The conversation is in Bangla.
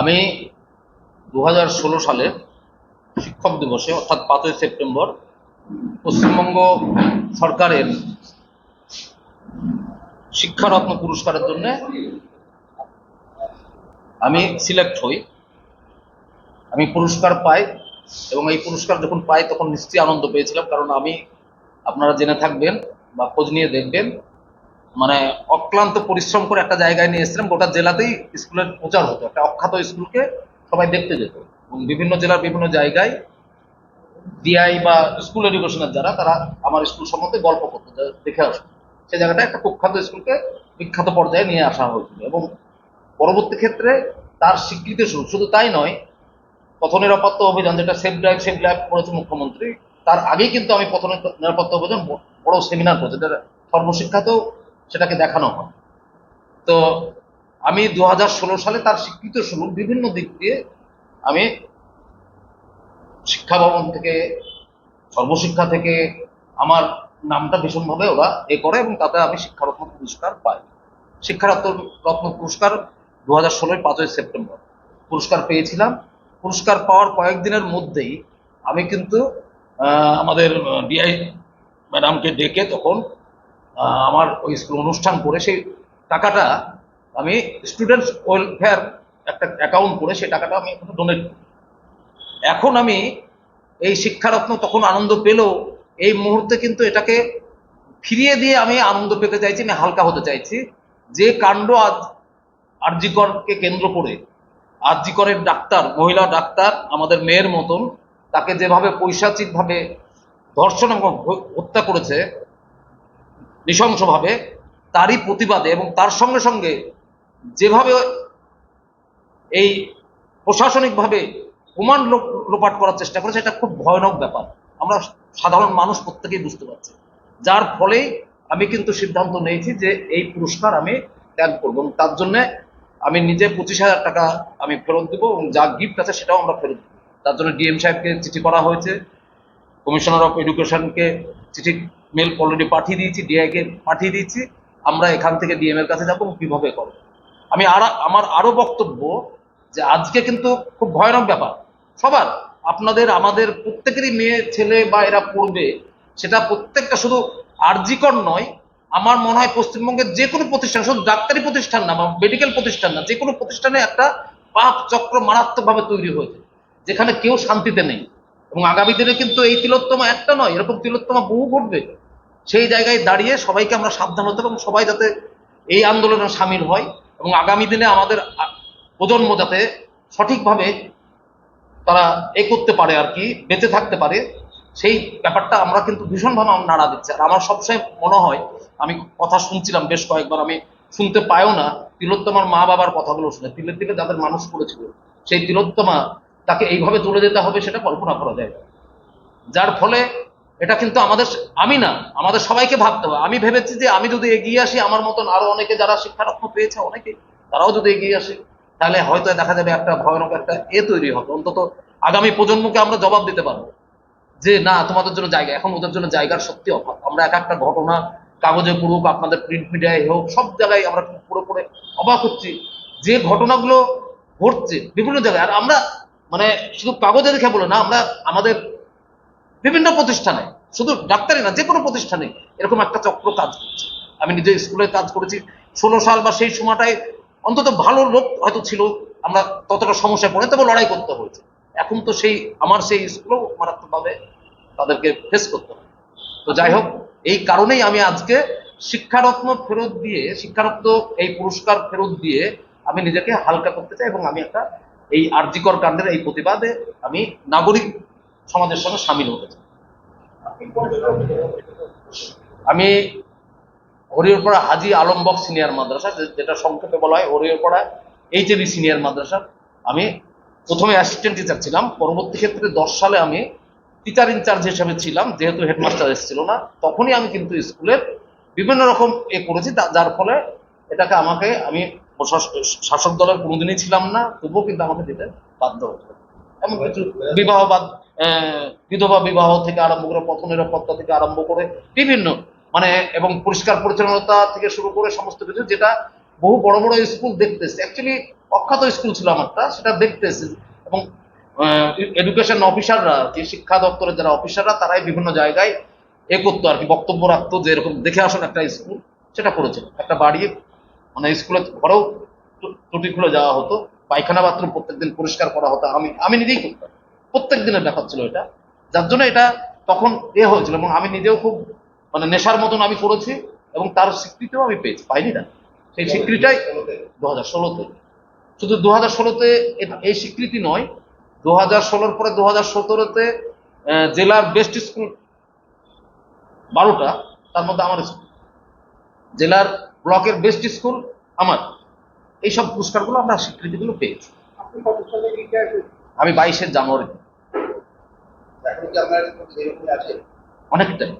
আমি দু হাজার ষোলো সালে শিক্ষক দিবসে, অর্থাৎ পাঁচই সেপ্টেম্বর, পশ্চিমবঙ্গ সরকারের শিক্ষারত্ন পুরস্কারের জন্য আমি সিলেক্ট হই। আমি পুরস্কার পাই এবং এই পুরস্কার যখন পাই তখন নিশ্চয়ই আনন্দ পেয়েছিলাম, কারণ আমি, আপনারা জেনে থাকবেন বা খোঁজ নিয়ে দেখবেন মানে অক্লান্ত পরিশ্রম করে একটা জায়গায় নিয়ে এসেছিলাম, গোটা জেলাতেই স্কুলের প্রচার হতো। একটা অখ্যাত স্কুলকে সবাই দেখতে যেত। এবং বিভিন্ন জেলার বিভিন্ন জায়গায় ডিআই বা স্কুল এডুকেশনের যারা, তারা আমার স্কুল সম্বন্ধে গল্প করতো দেখে আসতো। সেই জায়গাটা একটা কুখ্যাত স্কুলকে বিখ্যাত পর্যায়ে নিয়ে আসা হয়েছিল। এবং পরবর্তী ক্ষেত্রে তার স্বীকৃতি শুরু শুধু তাই নয় পথ নিরাপত্তা অভিযান, যেটা সেফ ড্রাইভ, সেফ লাইফ করেছে মুখ্যমন্ত্রী, তার আগেই কিন্তু আমি পথ নিরাপত্তা অভিযান বড় সেমিনার করেছি। যেটা সর্বশিক্ষাতেও সেটাকে দেখানো হয়। তো আমি দু হাজার ষোলো সালে তার স্বীকৃত শুরু বিভিন্ন দিক দিয়ে আমি শিক্ষা ভবন থেকে, সর্বশিক্ষা থেকে আমার নামটা ভীষণভাবে ওরা এ করে এবং তাতে আমি শিক্ষারত্ন পুরস্কার পাই। শিক্ষারত্ন রত্ন পুরস্কার দু হাজার ষোলোই পাঁচই সেপ্টেম্বর। পুরস্কার পেয়েছিলাম। পুরস্কার পাওয়ার কয়েকদিনের মধ্যেই আমি কিন্তু আমাদের ডিআই ম্যাডামকে ডেকে তখন আমার ওই স্কুল অনুষ্ঠান করে সেই টাকাটা আমি স্টুডেন্টস ওয়েলফেয়ার একটা অ্যাকাউন্ট করে সেই টাকাটা আমি এখন ডোনেট এখন আমি এই শিক্ষারত্ন তখন আনন্দ পেলেও এই মুহূর্তে কিন্তু এটাকে ফিরিয়ে দিয়ে আমি আনন্দ পেতে চাইছি, আমি হালকা হতে চাইছি। যে কাণ্ড আজ আরজিকরকে কেন্দ্র করে, আরজিকরের ডাক্তার, মহিলা ডাক্তার আমাদের মেয়ের মতন, তাকে যেভাবে পৈশাচিকভাবে ধর্ষণ এবং হত্যা করেছে নৃশংসভাবে তারই প্রতিবাদে এবং তার সঙ্গে সঙ্গে যেভাবে এই প্রশাসনিকভাবে প্রমাণ লোপ- লোপাট করার চেষ্টা করেছে, এটা খুব ভয়ানক ব্যাপার। আমরা সাধারণ মানুষ প্রত্যেকেই বুঝতে পারছি। যার ফলে আমি কিন্তু সিদ্ধান্ত নিয়েছি যে এই পুরস্কার আমি ত্যাগ করব এবং তার জন্যে আমি নিজে পঁচিশ হাজার টাকা আমি ফেরত দেবো এবং যা গিফট আছে সেটাও আমরা ফেরত দেবো। তার জন্য ডিএম সাহেবকে চিঠি করা হয়েছে, কমিশনার অফ এডুকেশনকে চিঠি মেল অলরেডি পাঠিয়ে দিয়েছি ডিআইকে পাঠিয়ে দিয়েছি, আমরা এখান থেকে ডিএম এর কাছে যাব কীভাবে করব। আমি আর, আমার আরও বক্তব্য যে আজকে কিন্তু খুব ভয়ানক ব্যাপার। সবার, আপনাদের, আমাদের প্রত্যেকেরই মেয়ে, ছেলে বা এরা পড়বে, সেটা প্রত্যেকটা শুধু আর্জিকর নয়, আমার মনে হয় পশ্চিমবঙ্গের যে কোনো প্রতিষ্ঠান, শুধু ডাক্তারি প্রতিষ্ঠান না, বা মেডিকেল প্রতিষ্ঠান না যে কোনো প্রতিষ্ঠানে একটা পাপ চক্র মারাত্মকভাবে তৈরি হয়েছে, যেখানে কেউ শান্তিতে নেই। এবং আগামী দিনে কিন্তু এই তিলোত্তমা একটা নয়, এরকম তিলোত্তমা বহু ঘটবে। সেই জায়গায় দাঁড়িয়ে সবাইকে আমরা সাবধান হতে এবং সবাই যাতে এই আন্দোলনে সামিল হয় এবং আগামী দিনে আমাদের প্রজন্ম যাতে সঠিকভাবে তারা এ করতে পারে আর কি, বেঁচে থাকতে পারে, সেই ব্যাপারটা আমরা কিন্তু ভীষণভাবে আমরা নাড়া দিচ্ছি। আর আমার সবসময় মনে হয়, আমি কথা শুনছিলাম বেশ কয়েকবার, আমি শুনতে পাইও না তিলোত্তমার মা বাবার কথাগুলো শুনে। তিলের দিকে যাদের মানুষ করেছিল, সেই তিলোত্তমা তাকে এইভাবে তুলে দিতে হবে সেটা কল্পনা করা যায় যার ফলে এটা কিন্তু আমাদের আমি না, আমাদের সবাইকে ভাবতে হবে। আমি ভেবেছি যে আমি যদি এগিয়ে আসি, আমার মতন আরও অনেকে যারা শিক্ষারত্ন পেয়েছে, অনেকে, তারাও যদি এগিয়ে আসে, তাহলে হয়তো দেখা যাবে একটা ভয়ানক একটা এ তৈরি হবে। অন্তত আগামী প্রজন্মকে আমরা জবাব দিতে পারব যে, না, তোমাদের জন্য জায়গা, এখন ওদের জন্য জায়গার সত্যি অভাব। আমরা এক একটা ঘটনা, কাগজে পড়ুক, আপনাদের প্রিন্ট মিডিয়ায় হোক, সব জায়গায় আমরা পড়ে পড়ে অবাক হচ্ছি। যে ঘটনাগুলো ঘটছে বিভিন্ন জায়গায়, আর আমরা মানে শুধু কাগজে দেখে বলে না, আমরা আমাদের বিভিন্ন প্রতিষ্ঠানে, শুধু ডাক্তারি না যে কোনো প্রতিষ্ঠানে এরকম একটা চক্র কাজ করছে। আমি নিজে স্কুলে কাজ করেছি, ষোলো সাল বা সেই সময়টায় অন্তত ভালো লোক হয়তো ছিল, আমরা ততটা সমস্যায় পড়ে, তবে লড়াই করতে হয়েছে। এখন তো সেই, আমার সেই স্কুলেও মারাত্মকভাবে তাদেরকে ফেস করতে হয়। তো যাই হোক, এই কারণেই আমি আজকে শিক্ষারত্ন ফেরত দিয়ে, শিক্ষারত্ন এই পুরস্কার ফেরত দিয়ে আমি নিজেকে হালকা করতে চাই এবং আমি একটা এই আর্জিকর কাণ্ডের এই প্রতিবাদে আমি নাগরিক সমাজের সঙ্গে সামিল হতে চাই। আমি হরিহরপাড়া হাজি আলমবক সিনিয়র মাদ্রাসা যেটা সংক্ষেপে বলা হয় হরিহরপাড়া এইচএবি সিনিয়র মাদ্রাসা। আমি প্রথমে অ্যাসিস্ট্যান্ট টিচার ছিলাম, পরবর্তী ক্ষেত্রে দশ সালে আমি টিচার ইনচার্জ হিসেবে ছিলাম, যেহেতু হেডমাস্টার এসেছিল না, তখনই আমি কিন্তু স্কুলের বিভিন্ন রকম এ করেছি যার ফলে এটাকে আমাকে আমি শাসক দলের কোনোদিনই ছিলাম না তবুও কিন্তু আমাকে দিতে বাধ্য হতো এমন কিছু বিবাহ বাদ বিধবা বিবাহ থেকে আরম্ভ করে পথ নিরাপত্তা থেকে আরম্ভ করে বিভিন্ন মানে এবং পরিষ্কার পরিচ্ছন্নতা থেকে শুরু করে সমস্ত কিছু যেটা বহু বড় বড় স্কুল দেখতেছে। অ্যাকচুয়ালি অখ্যাত স্কুল ছিল আমারটা সেটা দেখতে এসেছি এবং এডুকেশন অফিসাররা যে শিক্ষা দপ্তরের যারা অফিসাররা তারাই বিভিন্ন জায়গায় এ করতো আর কি বক্তব্য রাখতো যে এরকম দেখে আসুন একটা স্কুল সেটা করেছিল একটা বাড়ি মানে স্কুলে ঘরেও টুটি খুলে যাওয়া হতো, পায়খানা বাথরুম প্রত্যেকদিন পরিষ্কার করা হতো, আমি আমি নিজেই করতাম। প্রত্যেক দিনের ব্যাপার ছিল এটা। যার জন্য এটা তখন এ হয়েছিল এবং আমি নিজেও খুব মানে নেশার মতন আমি করেছি এবং তার স্বীকৃতিও আমি পেয়েছি, পাইনি না। সেই স্বীকৃতিটাই দু হাজার ষোলোতে। শুধু দু হাজার ষোলোতে এই স্বীকৃতি নয় দু হাজার ষোলোর পরে দু হাজার সতেরোতে জেলার বেস্ট স্কুল বারোটা, তার মধ্যে আমার জেলার ব্লকের বেস্ট স্কুল আমার। এইসব পুরস্কারগুলো আমরা স্বীকৃতিগুলো পেয়েছি। আমি বাইশের জানুয়ারি। অনেকটাই।